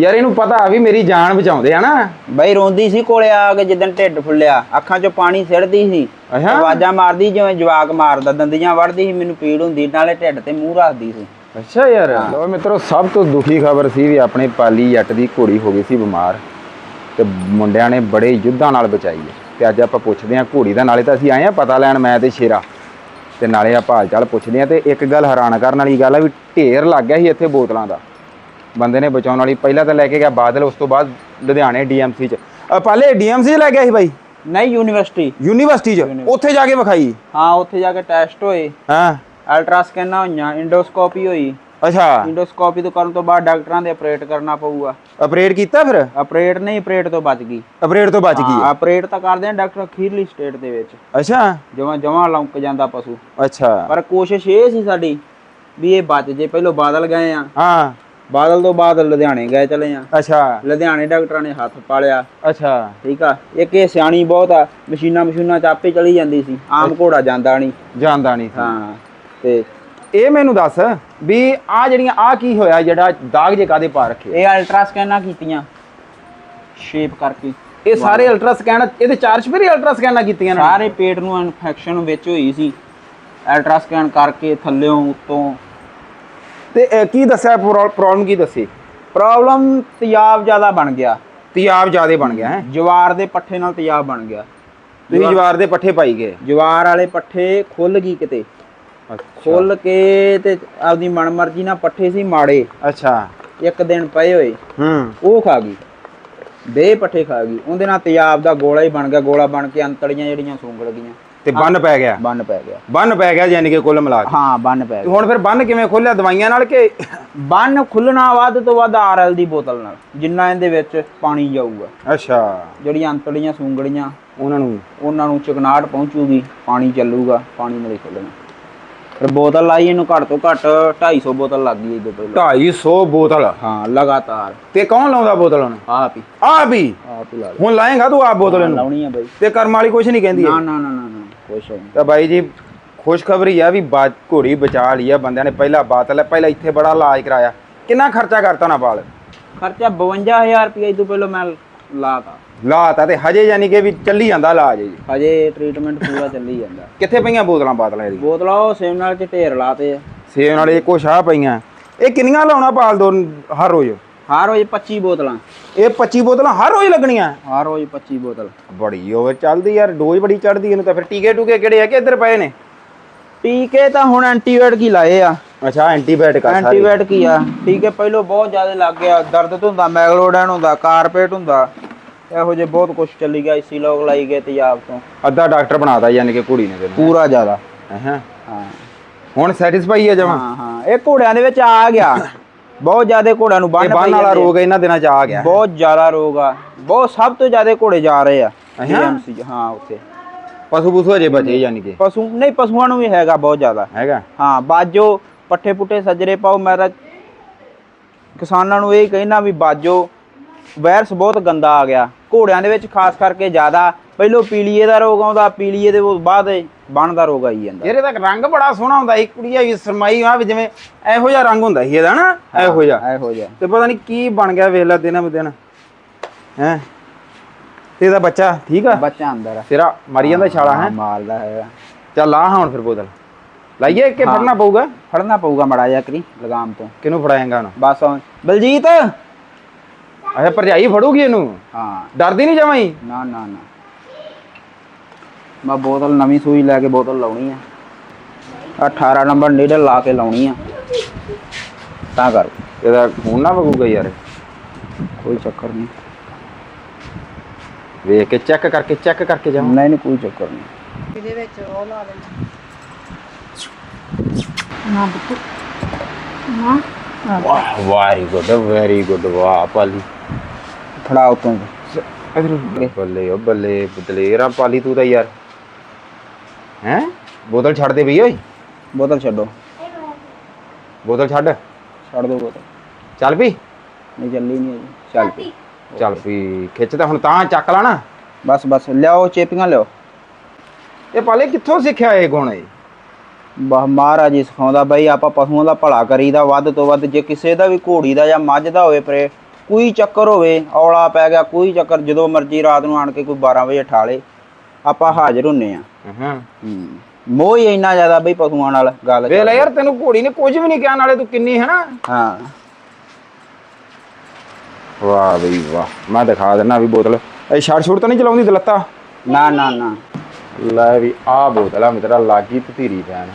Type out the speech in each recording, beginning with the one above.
ਯਾਰ ਇਹਨੂੰ ਪਤਾ ਵੀ ਮੇਰੀ ਜਾਨ ਬਚਾਉਂਦੇ ਆ ਨਾ। ਬਈ ਰੋਂਦੀ ਸੀ ਕੋਲੇ ਆ ਕੇ ਜਿੱਦਣ ਢਿੱਡ ਫੁੱਲਿਆ ਅੱਖਾਂ 'ਚੋਂ ਪਾਣੀ ਸਿਰਦੀ ਸੀ। ਅੱਛਾ। ਆਵਾਜ਼ਾਂ ਮਾਰਦੀ ਜਿਵੇਂ ਜਵਾਕ ਮਾਰਦਾ ਦੰਦੀਆਂ ਵੜਦੀ ਸੀ ਮੈਨੂੰ ਪੀੜ ਹੁੰਦੀ ਨਾਲੇ ਢਿੱਡ ਤੇ ਮੂੰਹ ਰੱਖਦੀ ਸੀ। ਅੱਛਾ ਯਾਰ ਲੋ ਮਿੱਤਰੋ ਸਭ ਤੋਂ ਦੁਖੀ ਖਬਰ ਸੀ ਵੀ ਆਪਣੇ ਪਾਲੀ ਜੱਟ ਦੀ ਘੋੜੀ ਹੋ ਗਈ ਸੀ ਬਿਮਾਰ। ਤੇ ਮੁੰਡਿਆਂ ਨੇ ਬੜੇ ਯੁੱਧਾਂ ਨਾਲ ਬਚਾਈ ਹੈ। ਤੇ ਅੱਜ ਆਪਾਂ ਪੁੱਛਦੇ ਹਾਂ ਘੋੜੀ ਦਾ ਨਾਲੇ ਤਾਂ ਅਸੀਂ ਆਏ ਆ ਪਤਾ ਲੈਣ ਮੈਂ ਤੇ ਸ਼ੇਰਾ। ਤੇ ਨਾਲੇ ਆਪਾਂ ਹਾਲ ਚਾਲ ਪੁੱਛਦੇ ਹਾਂ ਤੇ ਇੱਕ ਗੱਲ ਹੈਰਾਨ ਕਰਨ ਵਾਲੀ ਗੱਲ ਆ ਵੀ ਢੇਰ ਲੱਗ ਗਿਆ ਸੀ ਇੱਥੇ ਬੋਤਲਾਂ ਦਾ। ਬੰਦੇ ਨੇ ਬਚਾਉਣ ਵਾਲੀ। ਪਹਿਲਾਂ ਤਾਂ ਲੈ ਕੇ ਗਿਆ ਬਾਦਲ ਉਸ ਤੋਂ ਬਾਅਦ ਲੁਧਿਆਣੇ ਡੀਐਮਸੀ ਚ। ਅ, ਪਹਿਲੇ ਡੀਐਮਸੀ ਚ ਲੈ ਗਿਆ ਸੀ ਬਾਈ? ਨਹੀਂ ਯੂਨੀਵਰਸਿਟੀ। ਯੂਨੀਵਰਸਿਟੀ ਚ? ਉੱਥੇ ਜਾ ਕੇ ਵਿਖਾਈ? ਹਾਂ ਉੱਥੇ ਜਾ ਕੇ ਟੈਸਟ ਹੋਏ। ਹਾਂ। ਅਲਟਰਾ ਸਕੈਨਾਂ ਹੋਈਆਂ? ਇੰਡੋਸਕੋਪੀ ਹੋਈ। ਅੱਛਾ। ਇੰਡੋਸਕੋਪੀ ਤੋਂ ਕਰਨ ਤੋਂ ਬਾਅਦ ਡਾਕਟਰਾਂ ਦੇ ਆਪਰੇਟ ਕਰਨਾ ਪਊਗਾ। ਆਪਰੇਟ ਕੀਤਾ ਫਿਰ? ਆਪਰੇਟ ਨਹੀਂ ਆਪਰੇਟ ਤੋਂ ਬਚ ਗਈ। ਆਪਰੇਟ ਤੋਂ ਬਚ ਗਈ ਆਪਰੇਟ ਤਾਂ ਕਰਦੇ ਆ ਡਾਕਟਰ ਅਖੀਰਲੀ ਸਟੇਟ ਦੇ ਵਿੱਚ। ਅੱਛਾ। ਜਮਾਂ ਜਮਾਂ ਲੰਕ ਜਾਂਦਾ ਪਸ਼ੂ। ਅੱਛਾ। ਪਰ ਕੋਸ਼ਿਸ਼ ਇਹ ਸੀ ਸਾਡੀ ਵੀ ਇਹ ਬਚ ਜੇ। ਪਹਿਲੋਂ ਬਾਦਲ ਗਏ ਆ। ਹਾਂ। ਬਾਦਲ ਤੋਂ ਬਾਅਦ ਲੁਧਿਆਣੇ ਗਏ ਚਲੇ ਆ। ਅੱਛਾ। ਲੁਧਿਆਣੇ ਡਾਕਟਰਾਂ ਨੇ ਹੱਥ ਪਾਲਿਆ। ਅੱਛਾ। ਠੀਕ ਆ? ਇੱਕ ਇਹ ਸਿਆਣੀ ਬਹੁਤ ਆ ਮਸ਼ੀਨਾਂ ਮਸ਼ੀਨਾਂ ਚ ਆਪੇ ਚਲੀ ਜਾਂਦੀ ਸੀ। ਆਮ ਘੋੜਾ ਜਾਂਦਾ ਨਹੀਂ। ਜਾਣਦਾ ਨਹੀਂ ਹਾਂ ਤੇ ਇਹ ਮੈਨੂੰ ਦੱਸ ਵੀ ਆ ਜਿਹੜੀਆਂ ਆ ਕੀ ਹੋਇਆ ਜਿਹੜਾ ਦਾਗ ਜੇ ਕਾਦੇ ਪਾ ਰੱਖੇ ਇਹ ਅਲਟਰਾ ਸਕੈਨਾਂ ਕੀਤੀਆਂ। ਸ਼ੇਪ ਕਰਕੇ। ਇਹ ਸਾਰੇ ਅਲਟਰਾ ਸਕੈਨ ਇਹਦੇ ਚਾਰ ਛਪੇਰੀ ਅਲਟਰਾ ਸਕੈਨਾਂ ਕੀਤੀਆਂ ਨੇ? ਸਾਰੇ ਪੇਟ ਨੂੰ ਇਨਫੈਕਸ਼ਨ ਵਿੱਚ ਹੋਈ ਸੀ। ਅਲਟਰਾ ਸਕੈਨ ਕਰਕੇ ਥੱਲਿਓਂ ਉੱਤੋਂ ਤੇ ਕੀ ਦੱਸਿਆ? ਪ੍ਰੋਬਲਮ ਕੀ ਦੱਸੀ? ਪ੍ਰੋਬਲਮ ਤਿਆਬ ਜ਼ਿਆਦਾ ਬਣ ਗਿਆ। ਤਿਆਬ ਜਿਆਦੇ ਬਣ ਗਿਆ ਹੈ। ਜਵਾਰ ਦੇ ਪੱਠੇ ਨਾਲ ਤਿਆਬ ਬਣ ਗਿਆ। ਤੁਸੀਂ ਜਵਾਰ ਦੇ ਪੱਠੇ ਪਾਈ ਗਏ। ਜਵਾਰ ਵਾਲੇ ਪੱਠੇ ਖੁੱਲ ਗਈ ਕਿਤੇ। ਖੁੱਲ ਕੇ ਤੇ ਆਪਦੀ ਮਨਮਰਜ਼ੀ ਨਾਲ ਪੱਠੇ ਸੀ ਮਾੜੇ। ਅੱਛਾ। ਇੱਕ ਦਿਨ ਪਏ ਹੋਏ। ਹੂੰ। ਉਹ ਖਾ ਗਈ। ਦੇ ਪੱਠੇ ਖਾ ਗਈ। ਉਹਦੇ ਨਾਲ ਤਿਆਬ ਦਾ ਗੋਲਾ ਹੀ ਬਣ ਗਿਆ। ਗੋਲਾ ਬਣ ਕੇ ਅੰਤੜੀਆਂ ਜਿਹੜੀਆਂ ਸੁੰਗੜ ਗਈਆਂ। ਤੇ ਬੰਨ ਪੈ ਗਿਆ। ਬੰਨ ਪੈ ਗਿਆ। ਬੰਨ ਪੈ ਗਿਆ ਯਾਨੀ ਕਿ ਕੁੱਲ ਮਿਲਾ ਕੇ। ਹਾਂ ਬੰਨ ਪੈ ਤੇ ਗਿਆ। ਹੁਣ ਫਿਰ ਬੰਨ ਕਿਵੇਂ ਖੋਲਿਆ ਦਵਾਈਆਂ ਨਾਲ ਕਿ? ਬੰਨ ਖੁੱਲਣਾ ਵੱਧ ਤੋਂ ਵੱਧ ਆਰਐਲ ਦੀ ਬੋਤਲ ਨਾਲ ਜਿੰਨਾ ਇਹਦੇ ਵਿੱਚ ਪਾਣੀ ਜਾਊਗਾ। ਅੱਛਾ। ਜਿਹੜੀਆਂ ਅੰਤੜੀਆਂ ਸੁੰਗੜੀਆਂ ਉਹਨਾਂ ਨੂੰ? ਉਹਨਾਂ ਨੂੰ ਚਕਨਾਹਟ ਪਹੁੰਚੂਗੀ ਪਾਣੀ ਚੱਲੂਗਾ ਪਾਣੀ ਨਾਲ ਹੀ ਖੁੱਲਣਾ। ਫਿਰ ਬੋਤਲ ਲਾਈ ਇਹਨੂੰ ਘੱਟ ਤੋਂ ਘੱਟ 250 ਬੋਤਲ ਲੱਗ ਗਈ ਇਹਦੇ ਪਹਿਲਾਂ 250 ਬੋਤਲ? ਹਾਂ ਲਗਾਤਾਰ। ਤੇ ਕੌਣ ਲਾਉਂਦਾ ਬੋਤਲ ਹੁਣ ਆਪ ਹੀ। ਆਪ ਹੀ? ਆਪ ਹੀ। ਹੁਣ ਲਾਏਗਾ ਤੂੰ ਆਪ ਬੋਤਲ ਇਹਨੂੰ? ਲਾਉਣੀ ਆ ਬਾਈ। ਤੇ ਕਰਮ ਵਾਲੀ ਕੁਛ ਨਹੀਂ ਕਹਿੰਦੀ। ਨਾ ਨਾ ਨਾ ਨਾ। ਕੁਛ ਨਹੀਂ ਤਾਂ ਬਾਈ ਜੀ ਖੁਸ਼ਖਬਰੀ ਆ ਵੀ ਬਾ- ਘੋੜੀ ਬਚਾ ਲਈ ਆ ਬੰਦਿਆਂ ਨੇ ਪਹਿਲਾ ਬਾਤਲ ਹੈ ਪਹਿਲਾਂ ਇੱਥੇ ਬੜਾ ਇਲਾਜ ਕਰਾਇਆ। ਕਿੰਨਾ ਖਰਚਾ ਕਰਤਾ ਨਾ ਪਾਲ ਖਰਚਾ 52000 ਰੁਪਏ ਤੋਂ ਪਹਿਲਾਂ ਮੈਂ ਲਾਤਾ। ਲਾਤਾ ਤੇ ਹਜੇ ਯਾਨੀ ਕਿ ਵੀ ਚੱਲੀ ਜਾਂਦਾ ਇਲਾਜ ਜੀ ਹਜੇ ਟ੍ਰੀਟਮੈਂਟ ਪੂਰਾ ਚੱਲੀ ਜਾਂਦਾ। ਕਿੱਥੇ ਪਈਆਂ ਬੋਤਲਾਂ ਬਾਤਲਾਂ ਇਹਦੀ ਬੋਤਲਾਂ ਉਹ ਸੇਮ ਨਾਲ ਚ ਢੇਰ ਲਾਤੇ ਆ। ਸੇਵ ਨਾਲ ਇਹ ਕੁਛ ਆ ਪਈਆਂ। ਇਹ ਕਿੰਨੀਆਂ ਲਾਉਣਾ ਪਾਲ ਦੋ ਹਰ ਰੋਜ਼? ਹਰ ਰੋਜ਼ 25 ਬੋਤਲਾਂ। ਇਹ 25 ਬੋਤਲਾਂ ਹਰ ਰੋਜ਼ ਲੱਗਣੀਆਂ? ਹਰ ਰੋਜ਼ 25 ਬੋਤਲ। ਬੜੀ ਓਵਰ ਚੱਲਦੀ ਯਾਰ ਡੋਜ਼ ਬੜੀ ਚੜਦੀ ਇਹਨੂੰ ਤਾਂ ਫਿਰ ਟੀਕੇ ਟੂਕੇ ਕਿਹੜੇ ਆ ਕਿ ਇੱਧਰ ਪਏ ਨੇ? ਟੀਕੇ ਤਾਂ ਹੁਣ ਐਂਟੀਬਾਇਓਟਿਕ ਹੀ ਲਾਏ ਆ? ਅੱਛਾ ਐਂਟੀਬਾਇਓਟਿਕ ਆ ਸਾਰੇ। ਐਂਟੀਬਾਇਓਟਿਕ ਹੀ ਆ? ਟੀਕੇ ਪਹਿਲੋਂ ਬਹੁਤ ਜ਼ਿਆਦਾ ਲੱਗ ਗਿਆ। ਦਰਦ ਹੁੰਦਾ ਮੈਗਲੋਡੈਨ ਹੁੰਦਾ ਕਾਰਪੇਟ ਹੁੰਦਾ। ਇਹੋ ਜਿਹੇ ਬਹੁਤ ਕੁਝ ਚੱਲੀ ਗਿਆ ਇਸੀ ਲੋਕ ਲਾਈ ਗਏ ਤੇਜ਼ਾਬ ਤੋਂ। ਅੱਧਾ ਡਾਕਟਰ ਬਣਾਤਾ ਯਾਨੀ ਕਿ ਕੁੜੀ ਨੇ ਤੈਨੂੰ। ਪੂਰਾ ਜ਼ਿਆਦਾ। ਹਾਂ? ਹਾਂ। ਹੁਣ ਸੈਟੀਸਫਾਈ ਹੈ ਜਮਾ? ਹਾਂ ਹਾਂ। ਇਹ ਘੋੜਿਆਂ ਦੇ ਵਿੱਚ ਆ ਗਿਆ। ਬਹੁਤ ਜ਼ਿਆਦਾ ਘੋੜਿਆਂ ਨੂੰ ਇਹ ਬੰਨ ਬੰਨ ਵਾਲਾ ਰੋਗ ਇਹਨਾਂ ਦਿਨਾਂ ਚ ਆ ਗਿਆ। ਬਹੁਤ ਜ਼ਿਆਦਾ ਰੋਗ ਆ। ਬਹੁਤ ਸਭ ਤੋਂ ਜ਼ਿਆਦਾ ਘੋੜੇ ਜਾ ਰਹੇ ਆ। ਅੱਛਾ। DMC ਹਾਂ ਉੱਥੇ। ਪਸ਼ੂ ਪਸ਼ੂ ਅਜੇ ਬਚੇ ਯਾਨੀ ਕਿ? ਪਸ਼ੂ ਨਹੀਂ ਪਸ਼ੂਆਂ ਨੂੰ ਵੀ ਹੈਗਾ ਬਹੁਤ ਜ਼ਿਆਦਾ। ਹੈਗਾ? ਹਾਂ ਬਾਜੋ ਪੱਠੇ ਪੁੱਠੇ ਸੱਜਰੇ ਪਾਓ ਮੈਂ ਤਾਂ ਕਿਸਾਨਾਂ ਨੂੰ ਇਹ ਕਹਿਣਾ ਵੀ ਬਾਜੋ ਵਾਇਰਸ ਬਹੁਤ ਗੰਦਾ ਆ ਗਿਆ। ਘੋੜਿਆਂ ਦੇ ਵਿੱਚ ਖਾਸ ਕਰਕੇ ਜ਼ਿਆਦਾ। ਪਹਿਲੋਂ ਪੀਲੀਏ ਦਾ ਰੋਗ ਆਉਂਦਾ ਪੀਲੀਏ ਦੇ ਬਾਅਦ ਬਣ ਦਾ ਰੋਗ ਆਈ ਜਾਂਦਾ। ਇਹਦੇ ਤਾਂ ਰੰਗ ਬੜਾ ਸੋਹਣਾ ਹੁੰਦਾ ਸੀ। ਕੁੜੀਆ ਵੀ ਸਰਮਾਈ ਆ ਵੀ ਜਿਵੇਂ ਇਹੋ ਜਿਹਾ ਰੰਗ ਹੁੰਦਾ ਸੀ ਇਹਦਾ ਨਾ ਇਹੋ ਜਿਹਾ। ਇਹੋ ਜਿਹਾ। ਤੇ ਪਤਾ ਨਹੀਂ ਕੀ ਬਣ ਗਿਆ ਵੇਖ ਲੈ ਦਿਨ ਦਿਨ। ਹੈ? ਤੇ ਇਹਦਾ ਬੱਚਾ ਠੀਕ ਆ? ਬੱਚਾ ਅੰਦਰ ਆ। ਤੇਰਾ ਮਰੀ ਜਾਂਦਾ ਛਾਲਾ ਹੈ? ਹਾਂ, ਮਾਰਦਾ ਹੈਗਾ। ਚੱਲ ਆ ਹੁਣ ਫਿਰ ਬੋਤਲ। ਲਾਈਏ ਕਿ ਫੜਨਾ ਪਊਗਾ? ਫੜਨਾ ਪਊਗਾ ਮੜਾ ਜਾ ਕਰੀ ਲਗਾਮ ਤੋਂ। ਕਿਹਨੂੰ ਫੜਾਏਗਾ ਹੁਣ? ਬਸ ਬਲਜੀਤ! ਅੱਛਾ ਭਰਜਾਈ ਫੜੂਗੀ ਇਹਨੂੰ? ਹਾਂ। ਡਰਦੀ ਨਹੀਂ ਜਮਾਈ ਨਾ ਨਾ ਨਾ। ਮੈਂ ਬੋਤਲ ਨਵੀਂ ਸੂਈ ਲੈ ਕੇ ਬੋਤਲ ਲਾਉਣੀ ਆ। 18 ਨੰਬਰ ਨੀਡਲ ਲਾ ਕੇ ਲਾਉਣੀ ਆ। ਤਾਂ ਕਰ। ਇਹਦਾ ਖੂਨ ਨਾ ਵਗੂਗਾ ਯਾਰ। ਕੋਈ ਚੱਕਰ ਨਹੀਂ। ਵੇਖ ਕੇ ਚੈੱਕ ਕਰਕੇ ਚੈੱਕ ਕਰਕੇ ਜਾਵਾਂ। ਨਹੀਂ ਨਹੀਂ ਕੋਈ ਚੱਕਰ ਨਹੀਂ। ਇਹਦੇ ਵਿੱਚ ਉਹ ਲਾ ਦੇਣਾ। ਨਾ ਬੁੱਤ ਨਾ। ਵਾਹ ਵੈਰੀ ਗੁੱਡ ਵੈਰੀ ਗੁੱਡ ਵਾਹ ਪਾਲੀ। ਫੜਾ ਉਤੋਂ। ਬੱਲੇ ਓ ਬੱਲੇ ਬਦਲੇਰਾ ਪਾਲੀ ਤੂੰ ਤਾਂ ਯਾਰ। ਹੈ? ਬੋਤਲ ਛੱਡ ਦੇ ਬਈ ਓਏ। ਬੋਤਲ ਛੱਡੋ। ਬੋਤਲ ਛੱਡ। ਛੱਡ ਦੋ ਬੋਤਲ। ਚੱਲ ਪਈ ਨਹੀਂ ਚੱਲੀ ਨਹੀਂ ਅਜੇ ਚੱਲ ਪਈ ਚੱਲ ਪਈ ਖਿੱਚ ਤਾਂ ਹੁਣ ਤਾਂ ਚੱਕ ਲਾ ਨਾ। ਬਸ ਬਸ ਲਿਆਓ ਚੇਪੀਆਂ ਲਿਆਓ। ਇਹ ਪਾਲੇ ਕਿੱਥੋਂ ਸਿੱਖਿਆ ਇਹ ਗੁਣ ਇਹ? ਬਸ ਮਹਾਰਾਜ ਹੀ ਸਿਖਾਉਂਦਾ ਬਈ ਆਪਾਂ ਪਸ਼ੂਆਂ ਦਾ ਭਲਾ ਕਰੀਦਾ ਵੱਧ ਤੋਂ ਵੱਧ ਜੇ ਕਿਸੇ ਦਾ ਵੀ ਘੋੜੀ ਦਾ ਜਾਂ ਮੱਝ ਦਾ ਹੋਵੇ ਪਰੇ ਕੋਈ ਚੱਕਰ ਹੋਵੇ ਔਲਾ ਪੈ ਗਿਆ ਕੋਈ ਚੱਕਰ ਜਦੋਂ ਮਰਜ਼ੀ ਰਾਤ ਨੂੰ ਆਣ ਕੇ ਕੋਈ 12 ਵਜੇ ਠਾਲੇ। ਆਪਾਂ ਹਾਜ਼ਰ ਹੁੰਨੇ ਆ। ਹਾਂ। ਮੋਹ ਹੀ ਇੰਨਾ ਜ਼ਿਆਦਾ ਬਈ ਪਸ਼ੂਆਂ ਨਾਲ ਗੱਲ ਵੇਖ ਲੈ ਯਾਰ ਤੈਨੂੰ ਘੋੜੀ ਨੇ ਕੁਝ ਵੀ ਨਹੀਂ ਕਿਹਾ ਨਾਲੇ ਤੂੰ ਕਿੰਨੀ ਹੈ ਨਾ ਹਾਂ। ਵਾਹ ਬਈ ਵਾਹ ਮੈਂ ਦਿਖਾ ਦਿੰਦਾ ਵੀ ਬੋਤਲ। ਇਹ ਛੜ ਛੁੜ ਤਾਂ ਨਹੀਂ ਚਲਾਉਂਦੀ ਦਲੱਤਾ? ਨਾ ਨਾ ਨਾ। ਲੈ ਵੀ ਆਹ ਬੋਤਲ ਆ ਮਿੱਤਰਾ ਲਾਗੀ ਪਤੀਰੀ ਪੈਣ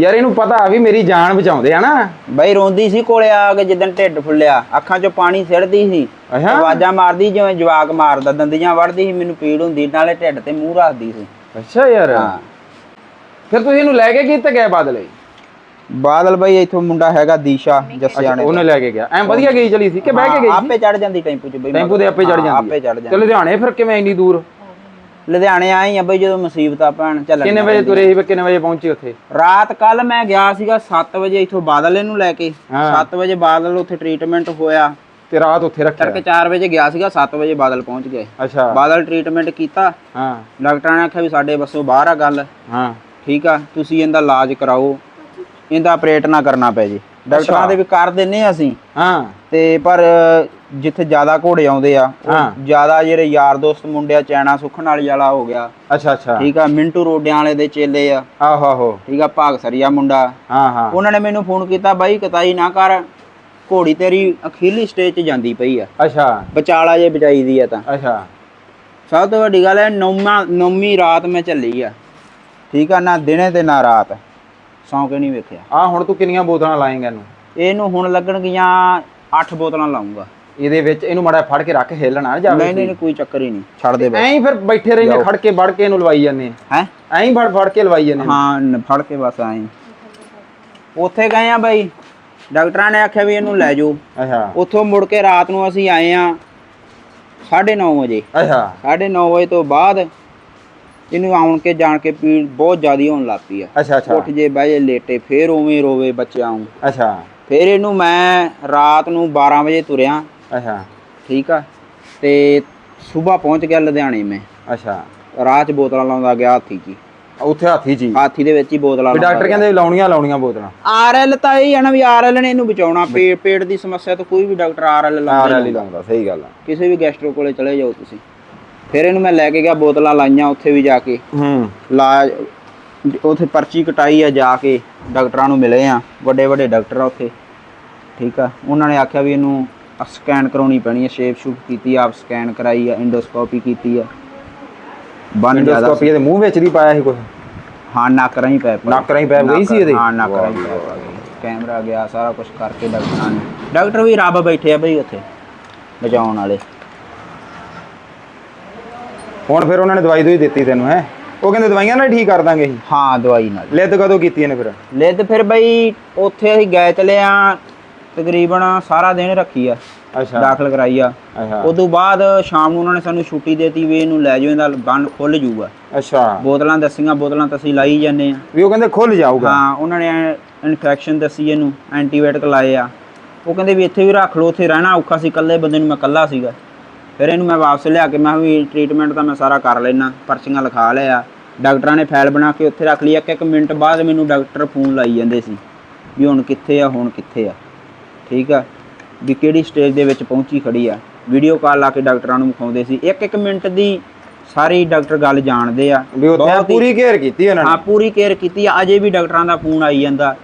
ਯਾਰ ਇਹਨੂੰ ਪਤਾ ਵੀ ਮੇਰੀ ਜਾਨ ਬਚਾਉਂਦੇ ਆ ਨਾ। ਬਈ ਰੋਂਦੀ ਸੀ ਕੋਲੇ ਆ ਕੇ ਜਿੱਦਣ ਢਿੱਡ ਫੁੱਲਿਆ ਅੱਖਾਂ 'ਚੋਂ ਪਾਣੀ ਸਿੜਦੀ ਸੀ। ਅੱਛਾ। ਆਵਾਜ਼ਾਂ ਮਾਰਦੀ ਜਿਵੇਂ ਜਵਾਕ ਮਾਰਦਾ ਦੰਦੀਆਂ ਵੜਦੀ ਸੀ ਮੈਨੂੰ ਪੀੜ ਹੁੰਦੀ ਨਾਲੇ ਢਿੱਡ ਤੇ ਮੂੰਹ ਰੱਖਦੀ ਸੀ। ਅੱਛਾ ਯਾਰ। ਹਾਂ। ਫਿਰ ਤੁਸੀਂ ਇਹਨੂੰ ਲੈ ਕੇ ਕਿੱਥੇ ਗਏ ਬਾਦਲੇ? ਬਾਦਲ ਬਈ ਇੱਥੋਂ ਮੁੰਡਾ ਹੈਗਾ ਦੀਸ਼ਾ ਜੱਸਿਆਂ ਨੇ ਉਹਨੇ ਲੈ ਕੇ ਗਿਆ। ਐ ਵਧੀਆ ਗਈ ਚਲੀ ਸੀ ਕਿ ਬਹਿ ਕੇ ਗਈ ਆਪੇ ਚੜ ਜਾਂਦੀ ਟੈਂਪੂ 'ਚ ਬਈ ਟੈਂਪੂ ਦੇ ਆਪੇ ਚੜ ਹਾਂ, ਜਾਂਦੀ ਆਪੇ ਚੜ ਜਾਂਦੀ। ਲੁਧਿਆਣੇ ਫਿਰ ਕਿਵੇਂ ਇੰਨੀ ਦੂਰ? ਲੁਧਿਆਣੇ ਆਏ ਆ ਬਈ ਜਦੋਂ ਮੁਸੀਬਤਾਂ ਪੈਣ ਚੱਲਣ ਕਿੰਨੇ ਵਜੇ ਤੁਰੇ ਸੀ ਕਿੰਨੇ ਵਜੇ ਪਹੁੰਚੇ ਉੱਥੇ? ਰਾਤ ਕੱਲ ਮੈਂ ਗਿਆ ਸੀਗਾ 7 ਵਜੇ ਇੱਥੋਂ ਬਾਦਲ ਇਹਨੂੰ ਲੈ ਕੇ। ਹਾਂ। 7 ਵਜੇ ਬਾਦਲ ਉੱਥੇ ਟ੍ਰੀਟਮੈਂਟ ਹੋਇਆ। ਤੇ ਰਾਤ ਉੱਥੇ ਰੱਖਿਆ? ਤੜਕੇ 4 ਵਜੇ ਗਿਆ ਸੀਗਾ 7 ਵਜੇ ਬਾਦਲ ਪਹੁੰਚ ਗਏ। ਅੱਛਾ। ਬਾਦਲ ਟ੍ਰੀਟਮੈਂਟ ਕੀਤਾ। ਹਾਂ। ਡਾਕਟਰਾਂ ਨੇ ਆਖਿਆ ਵੀ ਸਾਡੇ ਵੱਸੋਂ ਬਾਹਰ ਆ ਗੱਲ। ਹਾਂ। ਠੀਕ ਆ ਤੁਸੀਂ ਇਹਦਾ ਇਲਾਜ ਕਰਾਓ। ਇਹਦਾ ਆਪਰੇਟ ਨਾ ਕਰਨਾ ਪੈ ਜੇ। ਡਾਕਟਰਾਂ ਦੇ ਵੀ ਕਰ ਦਿੰਨੇ ਆ ਅਸੀਂ। ਹਾਂ। ਤੇ ਪਰ ਜਿੱਥੇ ਜ਼ਿਆਦਾ ਘੋੜੇ ਆਉਂਦੇ ਆ ਹਾਂ। ਜ਼ਿਆਦਾ ਜਿਹੜੇ ਯਾਰ ਦੋਸਤ ਮੁੰਡੇ ਆ ਚੈਣਾ ਸੁਖਣ ਵਾਲੀ ਵਾਲਾ ਹੋ ਗਿਆ। ਅੱਛਾ ਅੱਛਾ। ਠੀਕ ਆ ਮਿੰਟੂ ਰੋਡਿਆਂ ਵਾਲੇ ਦੇ ਚੇਲੇ ਆ। ਆਹੋ ਆਹੋ। ਠੀਕ ਆ ਭਾਗ ਸਰੀਆ ਮੁੰਡਾ। ਹਾਂ ਹਾਂ। ਉਹਨਾਂ ਨੇ ਮੈਨੂੰ ਫੋਨ ਕੀਤਾ ਬਾਈ ਕਤਾਈ ਨਾ ਕਰ ਘੋੜੀ ਤੇਰੀ ਅਖੀਰਲੀ ਸਟੇਜ 'ਚ ਜਾਂਦੀ ਪਈ ਆ। ਅੱਛਾ। ਵਿਚਾਲਾ ਜੇ ਬਚਾਈ ਦੀ ਆ ਤਾਂ। ਅੱਛਾ। ਸਭ ਤੋਂ ਵੱਡੀ ਗੱਲ ਹੈ ਨੌਵਾਂ ਨੌਵੀਂ ਰਾਤ ਮੈਂ ਚੱਲੀ ਆ। ਠੀਕ ਆ ਨਾ ਦਿਨੇ ਤੇ ਨਾ ਰਾਤ। ਸੌਂ ਕੇ ਨਹੀਂ ਵੇਖਿਆ। ਆ ਹੁਣ ਤੂੰ ਕਿੰਨੀਆਂ ਬੋਤਲਾਂ ਲਾਏਂਗਾ ਇਹਨੂੰ? ਇਹਨੂੰ ਹੁਣ ਲੱਗਣਗੀਆਂ 8 ਬੋਤਲਾਂ ਲਾਉਂਗਾ ਇਹਦੇ ਵਿੱਚ ਇਹਨੂੰ ਮੜਾ ਫੜ ਕੇ ਰੱਖ ਹਿੱਲਣਾ ਨਾ ਜਾਵੇ ਨਹੀਂ ਨਹੀਂ ਕੋਈ ਚੱਕਰ ਹੀ ਨਹੀਂ। ਛੱਡ ਦੇ ਐਂ ਫਿਰ ਬੈਠੇ ਰਹਿੰਦੇ ਖੜ ਕੇ ਵੜ ਕੇ ਇਹਨੂੰ ਲਵਾਈ ਜਾਂਦੇ ਹੈ? ਐਂ ਫੜ ਫੜ ਕੇ ਲਵਾਈ ਜਾਂਦੇ ਹਾਂ ਫੜ ਕੇ ਬਸ ਆਏ ਉੱਥੇ ਗਏ ਆ ਬਾਈ। ਡਾਕਟਰਾਂ ਨੇ ਆਖਿਆ ਵੀ ਇਹਨੂੰ ਲੈ ਜਾਓ। ਅੱਛਾ। ਉੱਥੋਂ ਮੁੜ ਕੇ ਰਾਤ ਨੂੰ ਅਸੀਂ ਆਏ ਆ 9:30 ਵਜੇ। ਅੱਛਾ। 9:30 ਵਜੇ ਤੋਂ ਬਾਅਦ ਇਹਨੂੰ ਆਉਣ ਕੇ ਜਾਣ ਕੇ ਪੀੜ ਬਹੁਤ ਜ਼ਿਆਦੀ ਹੋਣ ਲੱਗ ਪਈ ਆ। ਅੱਛਾ ਅੱਛਾ। ਉੱਠ ਜੇ ਬਹਿ ਜੇ ਲੇਟੇ ਫੇਰ ਉਵੇਂ ਰੋਵੇ ਬੱਚਿਆਂ ਨੂੰ। ਅੱਛਾ। ਫਿਰ ਇਹਨੂੰ ਮੈਂ ਰਾਤ ਨੂੰ 12 ਵਜੇ ਤੁਰਿਆ। ਅੱਛਾ। ਠੀਕ ਆ। ਤੇ ਸਵੇਰ ਪਹੁੰਚ ਗਿਆ ਲੁਧਿਆਣੇ ਮੈਂ। ਅੱਛਾ। ਰਾਹ 'ਚ ਬੋਤਲਾਂ ਲਾਉਂਦਾ ਗਿਆ ਹਾਥੀ ਹੀ। ਉੱਥੇ ਹਾਥੀ ਜੀ ਹਾਥੀ ਦੇ ਵਿੱਚ ਹੀ ਬੋਤਲਾਂ ਵੀ ਡਾਕਟਰ ਕਹਿੰਦੇ ਲਾਉਣੀਆਂ ਲਾਉਣੀਆਂ ਬੋਤਲਾਂ। ਆਰਐਲ ਤਾਂ ਇਹ ਆ ਨਾ ਵੀ ਆਰਐਲ ਨੇ ਇਹਨੂੰ ਬਚਾਉਣਾ। ਪੇਟ ਪੇਟ ਦੀ ਸਮੱਸਿਆ ਤੋਂ ਕੋਈ ਵੀ ਡਾਕਟਰ ਆਰਐਲ ਲਾਉਂਦਾ ਰੈਲੀ ਹੀ ਲਾਉਂਦਾ ਸਹੀ ਗੱਲ ਆ। ਕਿਸੇ ਵੀ ਗੈਸਟਰੋ ਕੋਲੇ ਚਲੇ ਜਾਓ ਤੁਸੀਂ। ਫਿਰ ਇਹਨੂੰ ਮੈਂ ਲੈ ਕੇ ਗਿਆ ਬੋਤਲਾਂ ਲਾਈਆਂ ਉੱਥੇ ਵੀ ਜਾ ਕੇ। ਹੂੰ। ਇਲਾਜ ਉੱਥੇ ਪਰਚੀ ਕਟਾਈ ਆ ਜਾ ਕੇ। ਡਾਕਟਰਾਂ ਨੂੰ ਮਿਲੇ ਆ। ਵੱਡੇ ਵੱਡੇ ਡਾਕਟਰ ਆ ਉੱਥੇ। ਠੀਕ ਆ। ਉਹਨਾਂ ਨੇ ਆਖਿਆ ਵੀ ਇਹਨੂੰ ਸਕੈਨ ਕਰਾਉਣੀ ਪੈਣੀ ਹੈ ਸ਼ੇਪ ਸ਼ੂਪ ਕੀਤੀ ਆਪ ਸਕੈਨ ਕਰਾਈ ਆ ਇੰਡੋਸਕੋਪੀ ਕੀਤੀ ਆ। ਬੰਨ ਜ਼ਿਆਦਾ ਇੰਡੋਸਕੋਪੀ ਇਹਦੇ ਮੂੰਹ ਵਿੱਚ ਦੀ ਪਾਇਆ ਸੀ ਕੁਝ ਹਾਂ ਨੱਕ ਰਾਹੀਂ ਪੈ ਪਈ। ਨੱਕ ਰਾਹੀਂ ਪੈਪ ਗਈ ਸੀ ਇਹਦੇ? ਹਾਂ ਨੱਕ ਵਾਹ ਰਾਹੀਂ ਜੀ, ਪੈਪ ਆ ਗਈ ਕੈਮਰਾ ਗਿਆ ਸਾਰਾ ਕੁਝ ਕਰਕੇ ਡਾਕਟਰਾਂ ਨੇ। ਡਾਕਟਰ ਵੀ ਰੱਬ ਬੈਠੇ ਆ ਬਈ ਉੱਥੇ ਬਚਾਉਣ ਵਾਲੇ। ਹੁਣ ਫਿਰ ਉਹਨਾਂ ਨੇ ਦਵਾਈ ਦੋਈ ਦਿੱਤੀ ਤੈਨੂੰ ਹੈ? ਉਹ ਕਹਿੰਦੇ ਦਵਾਈਆਂ ਨਾਲ ਠੀਕ ਕਰ ਦਾਂਗੇ ਅਸੀਂ। ਹਾਂ ਦਵਾਈ ਨਾਲ। ਲਿੱਦ ਕਦੋਂ ਕੀਤੀ ਇਹਨੇ ਫਿਰ? ਲਿੱਦ ਫਿਰ ਬਈ ਉੱਥੇ ਅਸੀਂ ਗਏ ਚਲੇ ਆ ਤਕਰੀਬਨ ਸਾਰਾ ਦਿਨ ਰੱਖੀ ਆ ਅੱਛਾ। ਦਾਖਲ ਕਰਾਈ ਆ। ਅੱਛਾ। ਉਦੋਂ ਬਾਅਦ ਸ਼ਾਮ ਨੂੰ ਉਹਨਾਂ ਨੇ ਸਾਨੂੰ ਛੁੱਟੀ ਦੇਤੀ ਵੀ ਇਹਨੂੰ ਲੈ ਜਾਓ ਇਹਦਾ ਬੰਨ ਖੁੱਲ ਜਾਊਗਾ। ਅੱਛਾ। ਬੋਤਲਾਂ ਦੱਸੀਆਂ ਬੋਤਲਾਂ ਤਾਂ ਅਸੀਂ ਲਾਈ ਜਾਂਦੇ ਆ ਵੀ ਉਹ ਕਹਿੰਦੇ ਖੁੱਲ ਜਾਊਗਾ। ਹਾਂ ਉਹਨਾਂ ਨੇ ਇਨਫੈਕਸ਼ਨ ਦੱਸੀ ਇਹਨੂੰ ਐਂਟੀਬਾਇਓਟਿਕ ਲਾਏ ਆ। ਉਹ ਕਹਿੰਦੇ ਵੀ ਇੱਥੇ ਵੀ ਰੱਖ ਲਓ ਉੱਥੇ ਰਹਿਣਾ ਔਖਾ ਸੀ ਇਕੱਲੇ ਬੰਦੇ ਨੂੰ ਮੈਂ ਇਕੱਲਾ ਸੀਗਾ। ਫਿਰ ਇਹਨੂੰ ਮੈਂ ਵਾਪਸ ਲਿਆ ਕੇ ਮੈਂ ਵੀ ਟ੍ਰੀਟਮੈਂਟ ਤਾਂ ਮੈਂ ਸਾਰਾ ਕਰ ਲੈਣਾ ਪਰਚੀਆਂ ਲਿਖਾ ਲਿਆ। ਡਾਕਟਰਾਂ ਨੇ ਫਾਈਲ ਬਣਾ ਕੇ ਉੱਥੇ ਰੱਖ ਲਈ ਇੱਕ ਇੱਕ ਮਿੰਟ ਬਾਅਦ ਮੈਨੂੰ ਡਾਕਟਰ ਫੋਨ ਲਾਈ ਜਾਂਦੇ ਸੀ ਵੀ ਹੁਣ ਕਿੱਥੇ ਆ ਹੁਣ ਕਿੱਥੇ ਆ। ਠੀਕ ਆ ਵੀ ਕਿਹੜੀ ਸਟੇਜ ਦੇ ਵਿੱਚ ਪਹੁੰਚੀ ਖੜੀ ਆ। ਵੀਡੀਓ ਕਾਲ ਲਾ ਕੇ ਡਾਕਟਰਾਂ ਨੂੰ ਵਿਖਾਉਂਦੇ ਸੀ। ਇੱਕ ਇੱਕ ਮਿੰਟ ਦੀ ਸਾਰੀ ਡਾਕਟਰ ਗੱਲ ਜਾਣਦੇ ਆ। ਵੀ ਉੱਥੇ ਹੀ- ਪੂਰੀ ਕੇਅਰ ਕੀਤੀ ਉਹਨਾਂ ਹਾਂ ਨੇ ਪੂਰੀ ਕੇਅਰ ਕੀਤੀ ਆ। ਅਜੇ ਵੀ ਡਾਕਟਰਾਂ ਦਾ ਫੋਨ ਆਈ ਜਾਂਦਾ।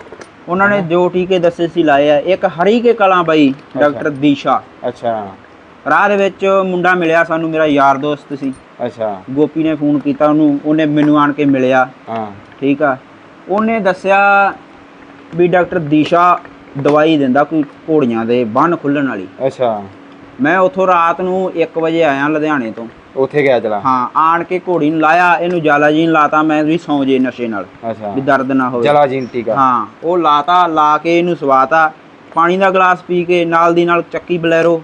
ਉਹਨਾਂ ਨੇ ਜੋ ਟੀਕੇ ਦੱਸੇ ਸੀ ਲਾਏ ਆ। ਇੱਕ ਹਰੀਕੇ ਕਲਾਂ ਬਾਈ ਡਾਕਟਰ ਦੀਸ਼ਾ। ਅੱਛਾ। ਰਾਹ ਦੇ ਵਿੱਚ ਮੁੰਡਾ ਮਿਲਿਆ ਸਾਨੂੰ ਮੇਰਾ ਯਾਰ ਦੋਸਤ ਸੀ। ਅੱਛਾ। ਗੋਪੀ ਨੇ ਫੋਨ ਕੀਤਾ ਉਹਨੂੰ। ਉਹਨੇ ਮੈਨੂੰ ਆਣ ਕੇ ਮਿਲਿਆ। ਹਾਂ। ਠੀਕ ਆ। ਉਹਨੇ ਦੱਸਿਆ ਵੀ ਡਾਕਟਰ ਦੀਸ਼ਾ ਦਵਾਈ ਦਿੰਦਾ ਕੋਈ ਘੋੜੀਆਂ ਦੇ ਬੰਨ ਖੁੱਲਣ ਵਾਲੀ। ਅੱਛਾ। ਮੈਂ ਉੱਥੋਂ ਰਾਤ ਨੂੰ 1 ਵਜੇ ਆਇਆ ਲੁਧਿਆਣੇ ਤੋਂ। ਉੱਥੇ ਗਿਆ ਚਲਾ ਹਾਂ ਆਣ ਕੇ ਘੋੜੀ ਨੂੰ ਲਾਇਆ ਇਹਨੂੰ ਜਾਲਾ ਜੀ ਨੂੰ ਲਾਤਾ ਮੈਂ ਵੀ ਸੌਂ ਜੇ ਨਸ਼ੇ ਨਾਲ ਅੱਛਾ। ਵੀ ਦਰਦ ਨਾ ਹੋਵੇ। ਜਲਾ ਜੀਨ ਟੀਕਾ ਹਾਂ ਉਹ ਲਾਤਾ ਲਾ ਕੇ ਇਹਨੂੰ ਸਵਾਤਾ ਪਾਣੀ ਦਾ ਗਲਾਸ ਪੀ ਕੇ ਨਾਲ ਦੀ ਨਾਲ ਚੱਕੀ ਬਲੈਰੋ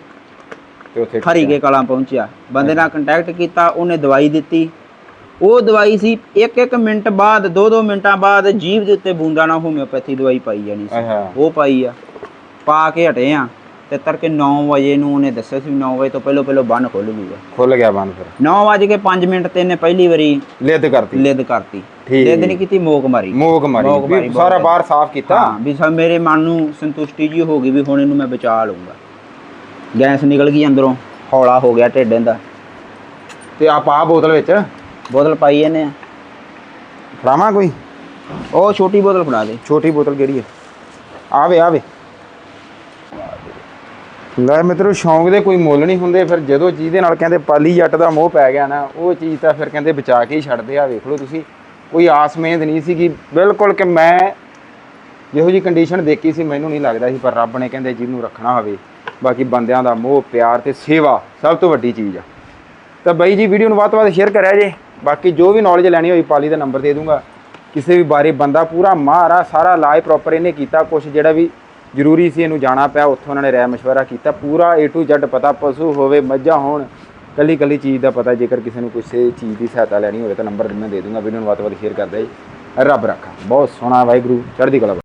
ਤੇ ਉੱਥੇ ਹਰੀਕੇ ਕਲਾਂ ਪਹੁੰਚਿਆ। ਬੰਦੇ ਨਾਲ ਕੰਟੈਕਟ ਕੀਤਾ ਉਹਨੇ ਦਵਾਈ ਦਿੱਤੀ। ਉਹ ਦਵਾਈ ਸੀ ਇੱਕ ਇੱਕ ਮਿੰਟ ਬਾਅਦ ਦੋ ਦੋ ਮਿੰਟਾਂ ਬਾਅਦ ਜੀਭ ਦੇ ਉੱਤੇ ਬੂੰਦਾਂ ਨਾਲ ਹੋਮਿਓਪੈਥੀ ਦਵਾਈ ਪਾਈ ਜਾਣੀ ਸੀ। ਅੱਛਾ ਉਹ ਪਾਈ ਆ। ਪਾ ਕੇ ਹਟੇ ਆ ਤੇ ਤੜਕੇ 9 ਵਜੇ ਨੂੰ ਉਹਨੇ ਦੱਸਿਆ ਸੀ 9 ਵਜੇ ਤੋਂ ਪਹਿਲਾਂ ਪਹਿਲਾਂ ਬੰਨ ਖੁੱਲ ਜੂਗਾ ਖੁੱਲ ਗਿਆ ਬੰਦ ਫਿਰ। 9 ਵਜੇ ਕੇ 5 ਮਿੰਟ ਤੇ ਇਹਨੇ ਪਹਿਲੀ ਵਾਰੀ ਲਿੱਦ ਕਰਤੀ। ਲਿੱਦ ਕਰਤੀ। ਠੀਕ। ਲਿੱਦ ਨਹੀਂ ਕੀਤੀ ਮੋਕ ਮਾਰੀ। ਮੋਗ ਮਾਰੀ। ਵੀ ਬਹੁਤ ਸਾਰਾ ਬਾਹਰ ਸਾਫ਼ ਕੀਤਾ। ਹਾਂ ਵੀ ਸਾ ਮੇਰੇ ਮਨ ਨੂੰ ਸੰਤੁਸ਼ਟੀ ਜੀ ਹੋ ਗਈ ਵੀ ਹੁਣ ਇਹਨੂੰ ਮੈਂ ਬਚਾ ਲਊਂਗਾ। ਗੈਸ ਨਿਕਲ ਗਈ ਅੰਦਰੋਂ ਹੌਲਾ ਹੋ ਗਿਆ ਢਿੱਡ ਇਹਦਾ। ਤੇ ਆ ਪਾ ਬੋਤਲ ਵਿੱਚ? ਬੋਤਲ ਪਾਈ ਇਹਨੇ। ਫੜਾਵਾਂ ਕੋਈ? ਉਹ ਛੋਟੀ ਬੋਤਲ ਫੜਾ ਦੇ। ਛੋਟੀ ਬੋਤਲ ਕਿਹੜੀ ਹੈ? ਆਵੇ ਆਵੇ। ਲੈ ਮਿੱਤਰੋ ਸ਼ੌਂਕ ਦੇ ਕੋਈ ਮੁੱਲ ਨਹੀਂ ਹੁੰਦੇ ਫਿਰ ਜਦੋਂ ਚੀਜ਼ ਦੇ ਨਾਲ ਕਹਿੰਦੇ ਪਾਲੀ ਜੱਟ ਦਾ ਮੋਹ ਪੈ ਗਿਆ ਨਾ ਉਹ ਚੀਜ਼ ਤਾਂ ਫਿਰ ਕਹਿੰਦੇ ਬਚਾ ਕੇ ਹੀ ਛੱਡਦੇ ਆ ਵੇਖ ਲਓ ਤੁਸੀਂ। ਕੋਈ ਆਸ ਮਿਹਨਤ ਨਹੀਂ ਸੀਗੀ ਬਿਲਕੁਲ ਕਿ ਮੈਂ ਜਿਹੋ ਜੀ ਕੰਡੀਸ਼ਨ ਦੇਖੀ ਸੀ ਮੈਨੂੰ ਨਹੀਂ ਲੱਗਦਾ ਸੀ ਪਰ ਰੱਬ ਨੇ ਕਹਿੰਦੇ ਜਿਹਨੂੰ ਰੱਖਣਾ ਹੋਵੇ ਬਾਕੀ ਬੰਦਿਆਂ ਦਾ ਮੋਹ ਪਿਆਰ ਤੇ ਸੇਵਾ ਸਭ ਤੋਂ ਵੱਡੀ ਚੀਜ਼ ਆ। ਤਾਂ ਬਾਈ ਜੀ ਵੀਡੀਓ ਨੂੰ ਵੱਧ ਤੋਂ ਵੱਧ ਸ਼ੇਅਰ ਕਰਿਆ ਜੇ। ਬਾਕੀ ਜੋ ਵੀ ਨੌਲੇਜ ਲੈਣੀ ਹੋਈ ਪਾਲੀ ਦਾ ਨੰਬਰ ਦੇ ਦੂੰਗਾ। ਕਿਸੇ ਵੀ ਬਾਰੇ ਬੰਦਾ ਪੂਰਾ ਮਾਹਰ ਆ ਸਾਰਾ ਇਲਾਜ ਪ੍ਰੋਪਰ ਇਹਨੇ ਕੀਤਾ ਕੁਝ ਜਿਹੜਾ ਵੀ ਜ਼ਰੂਰੀ ਸੀ ਇਹਨੂੰ ਜਾਣਾ ਪਿਆ, ਉੱਥੋਂ ਉਹਨਾਂ ਨੇ ਰਾਇ ਮਸ਼ਵਰਾ ਕੀਤਾ। ਪੂਰਾ A to Z ਪਤਾ ਪਸ਼ੂ ਹੋਵੇ, ਮੱਝਾਂ ਹੋਣ ਕੱਲੀ ਕੱਲੀ ਚੀਜ਼ ਦਾ ਪਤਾ, ਜੇਕਰ ਕਿਸੇ ਨੂੰ ਕਿਸੇ ਚੀਜ਼ ਦੀ ਸਹਾਇਤਾ ਲੈਣੀ ਹੋਵੇ ਤਾਂ ਨੰਬਰ ਮੈਂ ਦੇ ਦੂੰਗਾ। ਵੀਡੀਓ ਨੂੰ ਵੱਧ ਤੋਂ ਵੱਧ ਸ਼ੇਅਰ ਕਰਦਾ ਜੀ ਰੱਬ ਰੱਖਾ। ਬਹੁਤ ਸੋਹਣਾ ਵਾਹਿਗੁਰੂ, ਚੜ੍ਹਦੀ ਕਲਾ